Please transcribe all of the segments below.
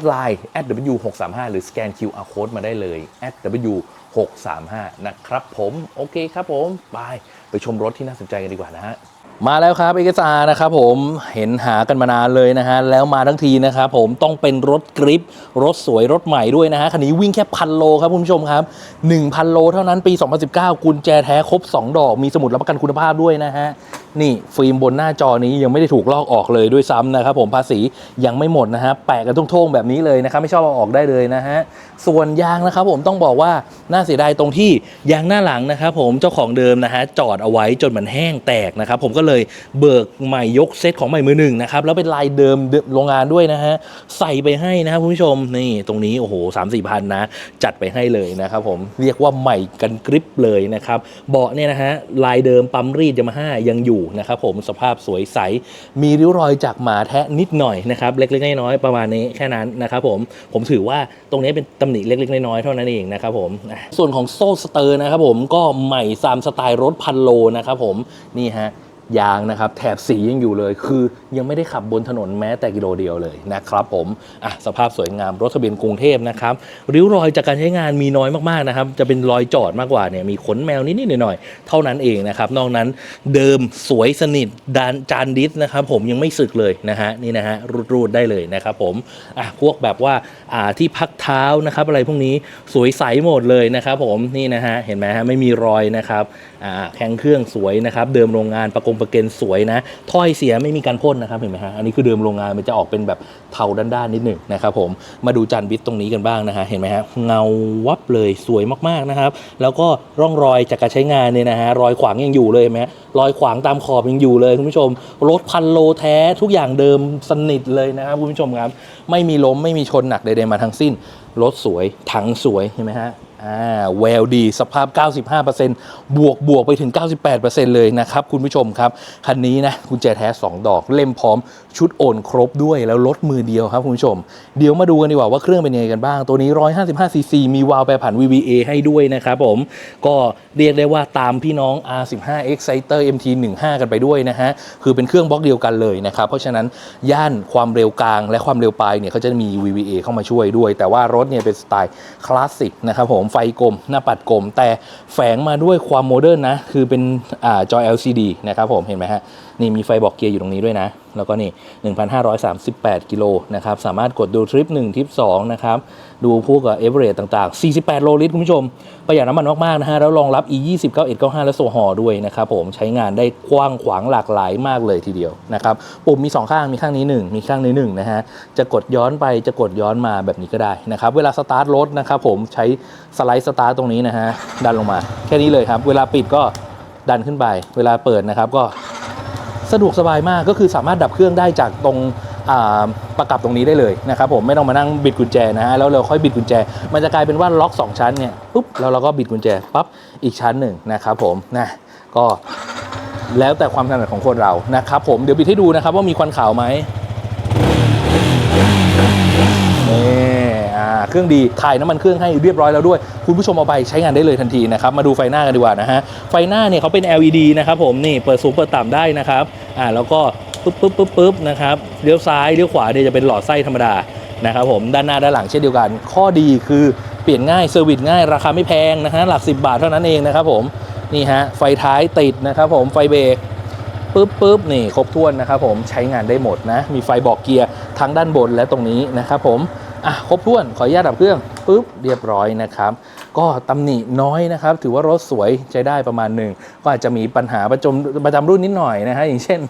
ดไลน์ @w635 หรือสแกน QR code มาได้เลย @w635 นะครับผมโอเคครับผม ไป ไปชมรถที่น่าสนใจกันดีกว่านะฮะมาแล้วครับเอกสารนะครับผมเห็นหากันมานานเลยนะฮะแล้วมาทั้งทีนะครับผมต้องเป็นรถกริปรถสวยรถใหม่ด้วยนะฮะคันนี้วิ่งแค่พันโลครับคุณผู้ชมครับ 1,000 โลเท่านั้นปี 2019 กุญแจแท้ครบ 2 ดอกมีสมุดรับประกันคุณภาพด้วยนะฮะ นี่ฟิล์มบนหน้าจอนี้ยังไม่ได้ถูกลอกออกเลยด้วยซ้ำนะครับผมภาษียังไม่หมดนะฮะแปะกันทุ่งๆแบบนี้เลยนะครับไม่ชอบเอาออกได้เลยนะฮะส่วนยางนะครับผมต้องบอกว่าน่าเสียดายตรงที่ยางหน้าหลังนะครับผมเจ้าของเดิมนะฮะจอดเอาไว้จนมันแห้งแตกนะครับผมก็เลยเบิกใหม่ยกเซตของใหม่มือหนึ่งนะครับแล้วเป็นลายเดิมโรงงานด้วยนะฮะใส่ไปให้นะครับคุณผู้ชมนี่ตรงนี้โอ้โหสามสี่พันนะจัดไปให้เลยนะครับผมเรียกว่าใหม่กันกริปเลยนะครับเบาะเนี่ยนะฮะลายเดิมปั๊มรีดยามาฮ่ายังอยู่นะครับผมสภาพสวยใส มีริ้วรอยจากหมาแทะนิดหน่อยนะครับเล็กๆน้อยๆประมาณนี้แค่นั้นนะครับผมผมถือว่าตรงนี้เป็นตำหนิเล็กๆน้อยๆเท่านั้นเองนะครับผมส่วนของโซ่สเตอร์นะครับผมก็ใหม่ตามสไตล์รถพันโลนะครับผมนี่ฮะ ยางนะครับ แถบสียังอยู่เลย คือยังไม่ได้ขับบนถนนแม้แต่กิโลเดียวเลยนะครับผมอะสภาพสวยงามรถทะเบียนกรุงเทพนะครับริ้วรอยจากการใช้งานมีน้อยมากๆนะครับ จะเป็นรอยจอดมากกว่าเนี่ยมีขนแมวนิดๆหน่อยๆเท่านั้นเองนะครับ นอกนั้นเดิมสวยสนิทดานจานดิสนะครับผมยังไม่สึกเลยนะฮะนี่นะฮะรูดๆได้เลยนะครับผมอะพวกแบบว่าอ่าที่พักเท้านะครับอะไรพวกนี้สวยใสหมดเลยนะครับผมนี่นะฮะเห็นไหมฮะไม่มีรอยนะครับอ่าแข็งเครื่องสวยนะครับเดิมโรงงานประกงประเกนสวยนะถ้อยเสียไม่มีการพ่นนะครับเห็นไหมฮะอันนี้คือเดิมโรงงานมันจะออกเป็นแบบเทาด้านๆนิดหนึ่งนะครับผมมาดูจานบิดตรงนี้กันบ้างนะฮะเห็นไหมฮะเงาวับเลยสวยมากๆนะครับ แล้วก็ร่องรอยจากการใช้งานเนี่ยนะฮะรอยขวางยังอยู่เลยเห็นไหมรอยขวางตามขอบยังอยู่เลยคุณผู้ชมรถพันโลแท้ทุกอย่างเดิมสนิทเลยนะครับคุณผู้ชมครับไม่มีล้มไม่มีชนหนักใดๆมาทั้งสิ้นรถสวยถังสวยเห็นไหมฮะ อ่าแววดีสภาพ 95%บวกบวกไปถึง 98%เลยนะครับ คุณผู้ชมครับ คันนี้นะกุญแจแท้ 2 ดอกเล่มพร้อมชุดโอนครบด้วยแล้วรถมือเดียวครับคุณผู้ชม เดี๋ยวมาดูกันดีกว่าว่าเครื่องเป็นยังไงกันบ้าง ตัวนี้ 155 cc มีวาล์วแปรผัน VVA ให้ด้วยนะครับผม ก็เรียกได้ว่าตามพี่น้อง R15 Exciter MT15 กันไปด้วยนะฮะ คือเป็นเครื่องบล็อกเดียวกันเลยนะครับ เพราะฉะนั้นย่านความเร็วกลางและความเร็วปลายเนี่ยเขาจะมี VVA เข้ามาช่วยด้วย แต่ว่ารถเนี่ยเป็นสไตล์คลาสสิกนะครับผมไฟกลม หน้าปัดกลม แต่แฝงมาด้วยความโมเดิร์นนะ คือเป็นอ่าจอ LCD นะครับผมเห็นไหมฮะ นี่มีไฟบอกเกียร์อยู่ตรงนี้ด้วยนะ แล้วก็นี่ 1,538 กิโลนะครับ สามารถกดดูทริป 1 ทริป 2 นะครับ ดูพวกเอเวอเรสต่างๆ 48 โลลิตรคุณผู้ชม ประหยัดน้ำมันมาก ๆ นะฮะ แล้วรองรับ E 20 91 95 และโซฮอด้วยนะครับผมใช้งานได้กว้างขวางหลากหลายมากเลยทีเดียวนะครับปุ่มมี 2 ข้างมีข้างนี้ 1 มีข้างนี้1นะฮะจะกดย้อนไปจะกดย้อนมาแบบนี้ก็ได้นะครับเวลาสตาร์ทรถนะครับผมใช้สไลด์สตาร์ทตรงนี้นะฮะดันลงมา แค่นี้เลยครับ เวลาปิดก็ดันขึ้นไป เวลาเปิดนะครับก็สะดวกสบายมากก็คือสามารถดับเครื่องได้จากตรง ประกับตรงนี้ได้เลยนะครับผมไม่ต้องมานั่งบิดกุญแจนะฮะแล้วเราค่อยบิดกุญแจ มันจะกลายเป็นว่าล็อก 2 ชั้นเนี่ยปุ๊บแล้วเราก็บิดกุญแจปั๊บอีกชั้นหนึ่งนะครับผมนะก็แล้วแต่ความถนัดของคนเรานะครับผมเดี๋ยวบิดให้ดูนะครับว่ามีควันขาวไหมนี่เครื่องดีถ่ายน้ำมันเครื่องให้เรียบร้อยแล้วด้วย คุณผู้ชมเอาไปใช้งานได้เลยทันทีนะครับ มาดูไฟหน้ากันดีกว่านะฮะ ไฟหน้าเนี่ยเขาเป็น LED นะครับผม นี่เปิดสูงเปิดต่ำได้นะครับ อ่าแล้วก็ ปึ๊บปึ๊บปึ๊บปึ๊บนะครับเลี้ยวซ้ายเลี้ยวขวาเนี่ยจะเป็นหลอดไส้ธรรมดานะครับผมด้านหน้าด้านหลังเช่นเดียวกัน ข้อดีคือเปลี่ยนง่ายเซอร์วิสง่ายราคาไม่แพงนะฮะหลัก 10 บาทเท่านั้นเองนะครับผมนี่ฮะไฟท้ายติดนะครับผมไฟเบรกปึ๊บปึ๊บนี่ครบถ้วนนะครับผมใช้งานได้หมดนะ มีไฟบอกเกียร์ทั้งด้านบนและตรงนี้นะครับผมอะครบถ้วนขออนุญาตดับเครื่องปึ๊บเรียบร้อยนะครับ ก็ตำหนิน้อยนะครับ ถือว่ารถสวยใช้ได้ประมาณหนึ่งก็อาจจะมีปัญหาประจำประจำรุ่นนิดหน่อยนะฮะอย่างเช่น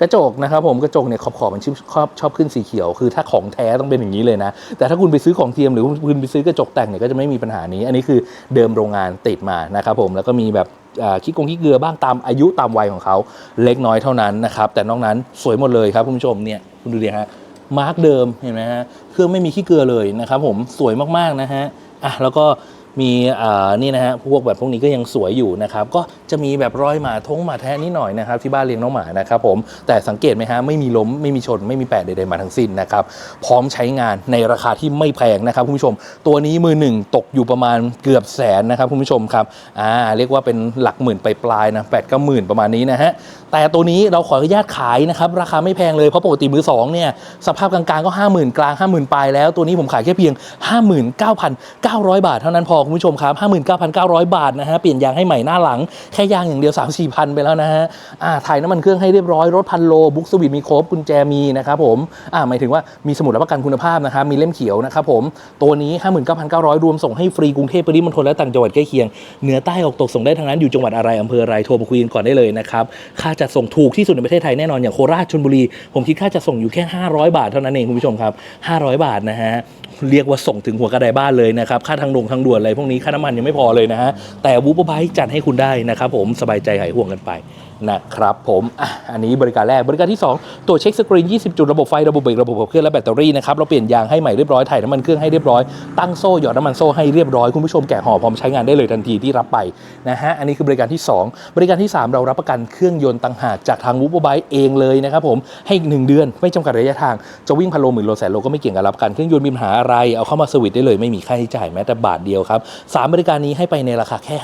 กระจกนะครับผมกระจกเนี่ยขอบขอบมันชอบชอบขึ้นสีเขียว คือถ้าของแท้ต้องเป็นอย่างนี้เลยนะ แต่ถ้าคุณไปซื้อของเทียมหรือคุณไปซื้อกระจกแต่งเนี่ยก็จะไม่มีปัญหานี้ อันนี้คือเดิมโรงงานติดมานะครับผมแล้วก็มีแบบขี้กงขี้เกลือบ้างตามอายุตามวัยของเขาเล็กน้อยเท่านั้นนะครับแต่นอกนั้นสวยหมดเลยครับคุณผู้ชมเนี่ยคุณดูดิฮะมาร์กเดิมเห็นไหมฮะเครื่องไม่มีขี้เกลือเลยนะครับผมสวยมากๆนะฮะอะแล้วก็ มีนี่นะฮะพวกแบบพวกนี้ก็ยังสวยอยู่นะครับก็จะมีแบบรอยหมาท้งหมาแท้นิดหน่อยนะครับที่บ้านเลี้ยงน้องหมานะครับผมแต่สังเกตไหมฮะไม่มีล้มไม่มีชนไม่มีแปะใดๆมาทั้งสิ้นนะครับพร้อมใช้งานในราคาที่ไม่แพงนะครับคุณผู้ชม ตัวนี้มือหนึ่งตกอยู่ประมาณเกือบแสนนะครับคุณผู้ชมครับอ่าเรียกว่าเป็นหลักหมื่นไปปลายๆนะแปดก็หมื่นประมาณนี้นะฮะแต่ตัวนี้เราขออนุญาตขายนะครับราคาไม่แพงเลยเพราะปกติมือสองเนี่ยสภาพกลางๆก็ 50,000 กลาง 50,000ปลายแล้วตัวนี้ผมขายแค่เพียง 59,900 บาทเท่านั้นพอคุณผู้ชมครับ 59,900 บาทนะฮะ เปลี่ยนยางให้ใหม่หน้าหลัง แค่ยางอย่างเดียว 3 4พันไปแล้วนะฮะ อ่า ถ่ายน้ำมันเครื่องให้เรียบร้อย รถพันโล บุ๊กสวิตมีครบ กุญแจมีนะครับผม อ่า หมายถึงว่ามีสมุดรับประกันคุณภาพนะครับ มีเล่มเขียวนะครับผม ตัวนี้ 59,900 รวมส่งให้ฟรีกรุงเทพปริมณฑลและต่างจังหวัดใกล้เคียง เหนือใต้ออกตกส่งได้ทั้งนั้นอยู่จังหวัดอะไรอำเภออะไรโทรมาคุยกันก่อนได้เลยนะครับค่าจัดส่งถูกที่สุดในประเทศไทยแน่นอนอย่างโคราชชลบุรีผมคิดค่าจัดส่งอยู่แค่ 500 บาทเท่านั้นเองคุณผู้ชมครับ500 บาทนะฮะ เรียกว่าส่งถึงหัวกระไดบ้านเลยนะครับ ค่าทางลงทางด่วนอะไรพวกนี้ค่าน้ำมันยังไม่พอเลยนะฮะแต่วูบไบายจัดให้คุณได้นะครับผมสบายใจหายห่วงกันไปนะครับผมอะอันนี้บริการแรกบริการที่ 2ตรวจเช็คสกรีน 20 จุดระบบไฟระบบเบรกระบบขับเคลื่อนและแบตเตอรี่นะครับเราเปลี่ยนยางให้ใหม่เรียบร้อยถ่ายน้ำมันเครื่องให้เรียบร้อยตั้งโซ่หยอดน้ำมันโซ่ให้เรียบร้อยคุณผู้ชมแกะห่อพร้อมใช้งานได้เลยทันทีที่รับไปนะฮะอันนี้คือบริการที่ 2 บริการที่ 3 เรารับประกันเครื่องยนต์ต่างหากจากทางวูบไบค์เองเลยนะครับผมให้อีกหนึ่งเดือนไม่จำกัดระยะทางจะวิ่งพันโลหมื่นโลแสนโลก็ไม่เกี่ยงกับรับประกันเครื่องยนต์มีปัญหาอะไรเอาเข้ามาสวิตได้เลยไม่มีค่าใช้จ่ายแม้แต่บาทเดียวครับสามบริการนี้ให้ไปในราคาแค่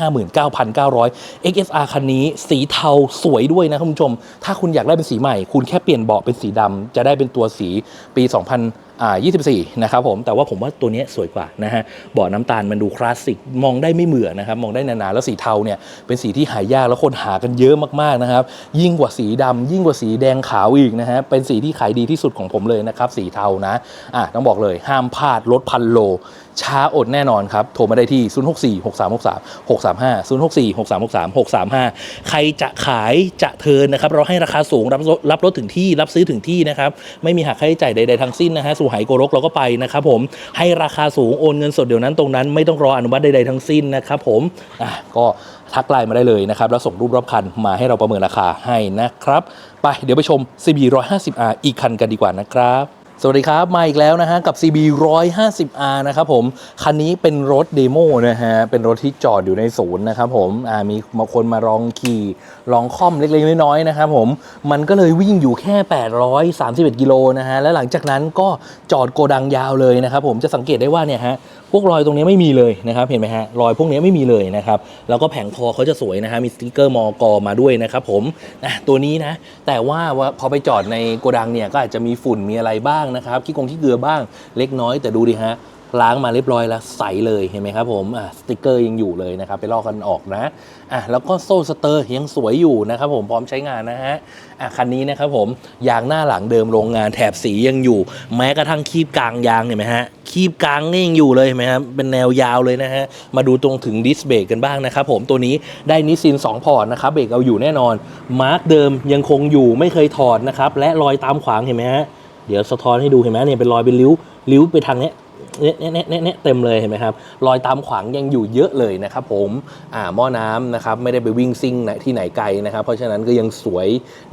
59,900 XSR คันนี้สีเทาสวยด้วยนะคุณผู้ชม ถ้าคุณอยากได้เป็นสีใหม่ คุณแค่เปลี่ยนเบาะเป็นสีดำจะได้เป็นตัวสีปี 2024 นะครับผม แต่ว่าผมว่าตัวนี้สวยกว่านะฮะเบาะน้ำตาลมันดูคลาสสิก มองได้ไม่เหมือนะครับ มองได้นานๆ แล้วสีเทาเนี่ยเป็นสีที่หายากแล้วคนหากันเยอะมากๆนะครับ ยิ่งกว่าสีดำยิ่งกว่าสีแดงขาวอีกนะฮะ เป็นสีที่ขายดีที่สุดของผมเลยนะครับ สีเทานะ อะต้องบอกเลยห้ามพลาดรถพันโล ช้าอดแน่นอนครับ โทรมาได้ที่ 064 6363 635 064 6363 635 ใครจะขายจะเทินนะครับ เราให้ราคาสูงรับรับรถถึงที่รับซื้อถึงที่นะครับ ไม่มีหักค่าใช้จ่ายใดๆทั้งสิ้นนะฮะสู่ไหโกรกเราก็ไปนะครับผมให้ราคาสูงโอนเงินสดเดี๋ยวนั้นตรงนั้นไม่ต้องรออนุมัติใดๆทั้งสิ้นนะครับผมอะก็ทักไลน์มาได้เลยนะครับ แล้วส่งรูปรอบคันมาให้เราประเมินราคาให้นะครับ ไปเดี๋ยวไปชม CB 150R อีกคันกันดีกว่านะครับ สวัสดีครับ มาอีกแล้วนะฮะ กับ CB 150R นะครับผม คันนี้เป็นรถเดโมนะฮะ เป็นรถที่จอดอยู่ในศูนย์นะครับผมมีบางคนมาลองขี่ลองค่อมเล็กๆ น้อยๆนะครับผม มันก็เลยวิ่งอยู่แค่ 831 กิโลนะฮะ และหลังจากนั้นก็จอดโกดังยาวเลยนะครับผมจะสังเกตได้ว่าเนี่ยฮะ พวกรอยตรงนี้ไม่มีเลยนะครับเห็นไหมฮะรอยพวกนี้ไม่มีเลยนะครับแล้วก็แผงคอเขาจะสวยนะฮะมีสติกเกอร์มอกอมาด้วยนะครับผมนะตัวนี้นะแต่ว่าว่าพอไปจอดในโกดังเนี่ยก็อาจจะมีฝุ่นมีอะไรบ้างนะครับขี้กงขี้เกลือบ้างเล็กน้อยแต่ดูดิฮะ ล้างมาเรียบร้อยแล้วใสเลยเห็นไหมครับผมอะสติกเกอร์ยังอยู่เลยนะครับไปลอกกันออกนะอะแล้วก็โซ่สเตอร์ยังสวยอยู่นะครับผมพร้อมใช้งานนะฮะอะคันนี้นะครับผมยางหน้าหลังเดิมโรงงานแถบสียังอยู่ แม้กระทั่งคีบกลางยางเห็นไหมฮะคีบกลางนี่ยังอยู่เลยเห็นไหมครับเป็นแนวยาวเลยนะฮะมาดูตรงถึงดิสเบรกกันบ้างนะครับผมตัวนี้ได้นิสซิน2พอร์ตนะครับเบรกเอาอยู่แน่นอน มาร์กเดิมยังคงอยู่ไม่เคยถอดนะครับและรอยตามขวางเห็นไหมฮะเดี๋ยวสะท้อนให้ดูเห็นไหมเนี่ยเป็นรอยเป็นริ้วริ้วไปทางเนี้ย เนี่ยเนี่ยเนี่ยเนี่ยเต็มเลยเห็นไหมครับรอยตามขวางยังอยู่เยอะเลยนะครับผมอ่าหม้อน้ำนะครับไม่ได้ไปวิ่งซิ่งไหนที่ไหนไกลนะครับ เพราะฉะนั้นก็ยังสวย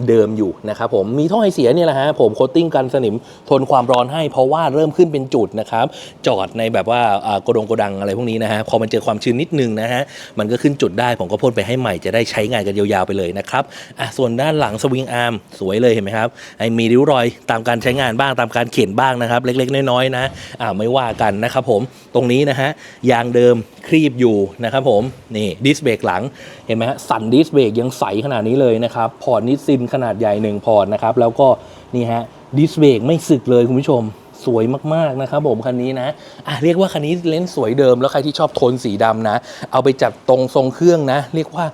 เดิมอยู่นะครับผมมีท่อไอเสียเนี่ยแหละฮะผมโคตติ้งกันสนิมทนความร้อนให้ เพราะว่าเริ่มขึ้นเป็นจุดนะครับจอดในแบบว่าอ่าโกดงโกดังอะไรพวกนี้นะฮะพอมันเจอความชื้นนิดนึงนะฮะมันก็ขึ้นจุดได้ผมก็พ่นไปให้ใหม่จะได้ใช้งานกันยาวๆไปเลยนะครับอะส่วนด้านหลังสวิงอาร์มสวยเลยเห็นไหมครับไอมีริ้วรอยตามการใช้งานบ้างตามการเข็นบ้างนะครับเล็กๆน้อยๆนะอ่าไม่ว่ากันนะครับผมตรงนี้นะฮะยางเดิมครีบอยู่นะครับผมนี่ดิสเบรกหลังเห็นไหมฮะสันดิสเบรกยังใสขนาดนี้เลยนะครับพอร์ตนิสซินขนาดใหญ่หนึ่งพอร์ตนะครับแล้วก็นี่ฮะดิสเบรกไม่สึกเลยคุณผู้ชม สวยมากๆนะครับผมคันนี้นะอะเรียกว่าคันนี้เลนส์สวยเดิม แล้วใครที่ชอบโทนสีดำนะ เอาไปจัดตรงทรงเครื่องนะ เรียกว่า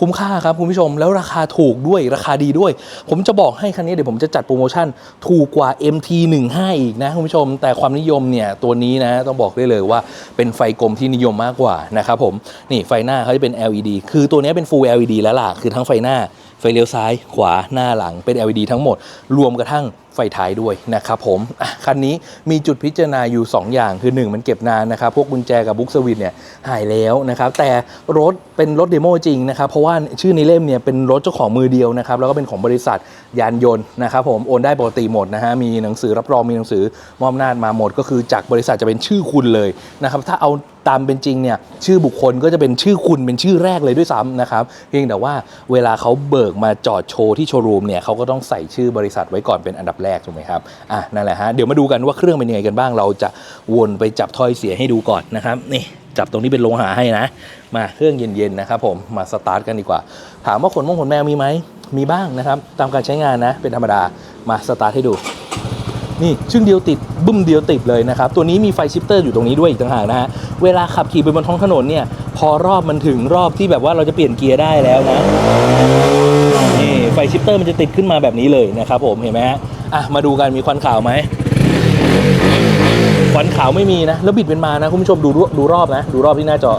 คุ้มค่าครับคุณผู้ชมแล้วราคาถูกด้วยราคาดีด้วย ผมจะบอกให้คันนี้เดี๋ยวผมจะจัดโปรโมชั่นถูกกว่า MT15 อีกนะคุณผู้ชม แต่ความนิยมเนี่ยตัวนี้นะต้องบอกได้เลยว่าเป็นไฟกลมที่นิยมมากกว่านะครับผมนี่ไฟหน้าเขาจะเป็น LED คือตัวนี้เป็น Full LED แล้วล่ะคือทั้งไฟหน้าไฟเลี้ยวซ้ายขวาหน้าหลังเป็น LED ทั้งหมด รวมกระทั่ง ฟท้ายด้วยนะครับผมคันนี้มีจุดพิจารณาอยู่ 2 อย่างคือ 1 มันเก็บนานนะครับ พวกกุญแจกับบุ๊กสวิตเนี่ยหายแล้วนะครับแต่รถเป็นรถเดโมจริงนะครับ เพราะว่าชื่อในเล่มเนี่ยเป็นรถเจ้าของมือเดียวนะครับ แล้วก็เป็นของบริษัทยานยนต์นะครับผมโอนได้ปกติหมดนะฮะมีหนังสือรับรองมีหนังสือมอบอำนาจมาหมด ก็คือจากบริษัทจะเป็นชื่อคุณเลยนะครับถ้าเอาตามเป็นจริงเนี่ยชื่อบุคคลก็จะเป็นชื่อคุณเป็นชื่อแรกเลยด้วยซ้ำนะครับเพียงแต่ว่าเวลาเขาเบิกมาจอดโชว์ที่โชว์รูมเนี่ยเขาก็ต้องใส่ชื่อบริษัทไว้ก่อนเป็นอันดับแรกถูกไหมครับอะนั่นแหละฮะเดี๋ยวมาดูกันว่าเครื่องเป็นยังไงกันบ้าง เราจะวนไปจับถ้อยเสียให้ดูก่อนนะครับนี่จับตรงนี้เป็นโลหะให้นะ มาเครื่องเย็นๆนะครับผมมาสตาร์ทกันดีกว่า ถามว่าขนมงขนแมวมีไหมมีบ้างนะครับ ตามการใช้งานนะเป็นธรรมดามาสตาร์ทให้ดู นี่ชึ่งเดียวติดบึ้มเดียวติดเลยนะครับ ตัวนี้มีไฟชิปเตอร์อยู่ตรงนี้ด้วยอีกต่างหากนะฮะเวลาขับขี่ไปบนท้องถนนเนี่ย พอรอบมันถึงรอบที่แบบว่าเราจะเปลี่ยนเกียร์ได้แล้วนะนี่ไฟชิปเตอร์มันจะติดขึ้นมาแบบนี้เลยนะครับผมเห็นไหมฮะอะมาดูกันมีควันขาวไหมควันขาวไม่มีนะ แล้วบิดเป็นมานะคุณผู้ชมดูดูรอบนะ ดูรอบที่หน้าจอ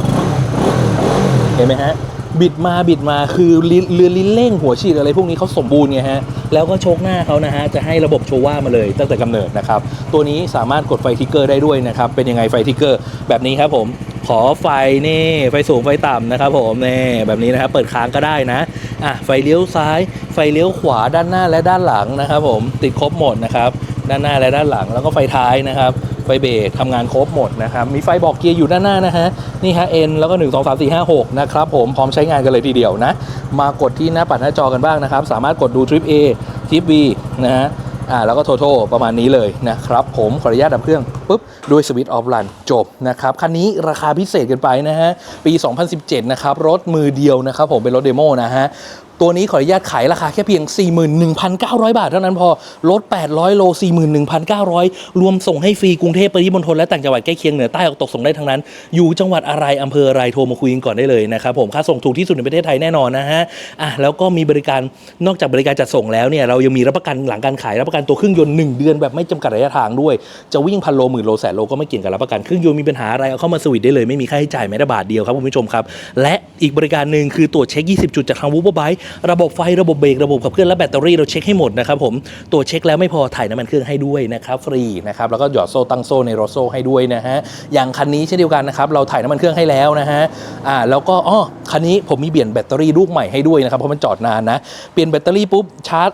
เห็นไหมฮะ บิดมาบิดมาคือเรือลิ้นเร่งหัวฉีดอะไรพวกนี้เขาสมบูรณ์ไงฮะ แล้วก็โชกหน้าเขานะฮะ จะให้ระบบโชว่ามาเลยตั้งแต่กำเนิดนะครับ ตัวนี้สามารถกดไฟทิกเกอร์ได้ด้วยนะครับ เป็นยังไงไฟทิกเกอร์แบบนี้ครับผมขอไฟนี่ไฟสูงไฟต่ำนะครับผมนี่แบบนี้นะครับเปิดค้างก็ได้นะอะไฟเลี้ยวซ้าย ไฟเลี้ยวขวาด้านหน้าและด้านหลังนะครับผมติดครบหมดนะครับด้านหน้าและด้านหลังแล้วก็ไฟท้ายนะครับ ไฟเบรกทำงานครบหมดนะครับ มีไฟบอกเกียร์อยู่ด้านหน้านะฮะ นี่ฮะ N แล้วก็ 1 2 3 4 5 6 นะครับผมพร้อมใช้งานกันเลยทีเดียวนะ มากดที่หน้าปัดหน้าจอกันบ้างนะครับ สามารถกดดูทริป A ทริป B นะฮะอ่าแล้วก็โทโทประมาณนี้เลยนะครับผมขออนุญาตดับเครื่องปุ๊บด้วยสวิตช์ออฟลันจบนะครับคันนี้ราคาพิเศษกันไปนะฮะ ปี 2017 นะครับ รถมือเดียวนะครับผมเป็นรถเดโมนะฮะ ตัวนี้ขออนุญาตขายราคาแค่เพียง 41,900 บาทเท่านั้นพอลด 800 โล 41,900 รวมส่งให้ฟรีกรุงเทพปริมณฑลและต่างจังหวัดใกล้เคียงเหนือใต้ออกตกส่งได้ทั้งนั้น อยู่จังหวัดอะไรอำเภออะไรโทรมาคุยกันก่อนได้เลยนะครับผมค่าส่งถูกที่สุดในประเทศไทยแน่นอนนะฮะอะแล้วก็มีบริการนอกจากบริการจัดส่งแล้วเนี่ยเรายังมีรับประกันหลังการขายรับประกันตัวเครื่องยนต์1เดือนแบบไม่จำกัดระยะทางด้วยจะวิ่งพันโลหมื่นโลแสนโลก็ไม่เกี่ยงกับรับประกันเครื่องยนต์มีปัญหาอะไรเอาเข้ามาสวิตได้เลยไม่มีค่าใช้จ่ายแม้แต่บาทเดียวครับคุณผู้ชมครับและ อีกบริการหนึ่งคือตรวจเช็ค 20 จุดจากทางวูบไบระบบไฟระบบเบรกระบบขับเคลื่อนและแบตเตอรี่เราเช็คให้หมดนะครับผมตรวจเช็คแล้วไม่พอถ่ายน้ำมันเครื่องให้ด้วยนะครับฟรีนะครับแล้วก็หยอดโซ่ตั้งโซ่ในรถโซ่ให้ด้วยนะฮะอย่างคันนี้เช่นเดียวกันนะครับเราถ่ายน้ำมันเครื่องให้แล้วนะฮะอ่าแล้วก็อ๋อคันนี้ผมมีเปลี่ยนแบตเตอรี่ลูกใหม่ให้ด้วยนะครับเพราะมันจอดนานนะเปลี่ยนแบตเตอรี่ปุ๊บชาร์จ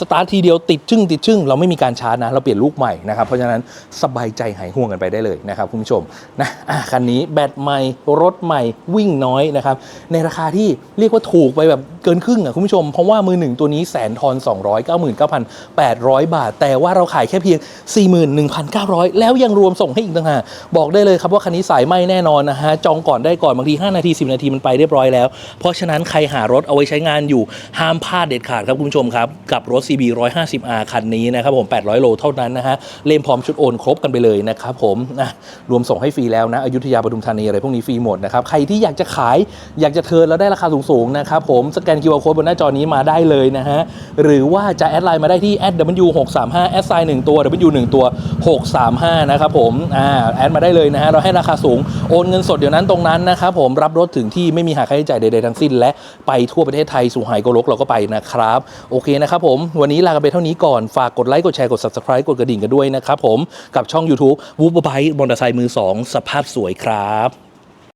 สตาร์ททีเดียวติดชึ่งติดชึ่งเราไม่มีการชาร์จนะ เราเปลี่ยนลูกใหม่นะครับ เพราะฉะนั้นสบายใจหายห่วงกันไปได้เลยนะครับคุณผู้ชมนะะคันนี้แบตใหม่ รถใหม่วิ่งน้อยนะครับ ในราคาที่เรียกว่าถูกไปแบบเกินครึ่งอะคุณผู้ชม เพราะว่ามือหนึ่งตัวนี้แสนทอน299,800 บาท แต่ว่าเราขายแค่เพียง 41,900 แล้วยังรวมส่งให้อีกต่างหากบอกได้เลยครับว่าคันนี้สายไหมแน่นอนนะฮะจองก่อนได้ก่อนบางที5นาที10 นาทีมันไปเรียบร้อยแล้ว เพราะฉะนั้นใครหารถเอาไว้ใช้งานอยู่ห้ามพลาดเด็ดขาดครับคุณผู้ชมครับกับรถ CB 150R คันนี้นะครับผม 800 โลเท่านั้นนะฮะ เล่มพร้อมชุดโอนครบกันไปเลยนะครับผมนะรวมส่งให้ฟรีแล้วนะอยุธยาปทุมธานีอะไรพวกนี้ฟรีหมดนะครับ ใครที่อยากจะขายอยากจะเทิร์นแล้วได้ราคาสูงๆนะครับผมสแกน QR Code บนหน้าจอนี้มาได้เลยนะฮะ หรือว่าจะแอดไลน์มาได้ที่ w635 แอดไซน์1ตัว w 1ตัว 635 นะครับผมอ่าแอดมาได้เลยนะฮะเราให้ราคาสูงโอนเงินสดเดี๋ยวนั้นตรงนั้นนะครับผมรับรถถึงที่ไม่มีหักค่าใช้จ่ายใดๆทั้งสิ้น และไปทั่วประเทศไทยสู่ไฮโกลกเราก็ไปนะครับ โอเคนะครับผมวันนี้ลากันไปเท่านี้ก่อน ฝากกดไลค์ กดแชร์ กด subscribe กดกระดิ่งกันด้วยนะครับผม กับช่อง YouTube วูบไบค์มอเตอร์ไซค์มือ 2 สภาพสวยครับ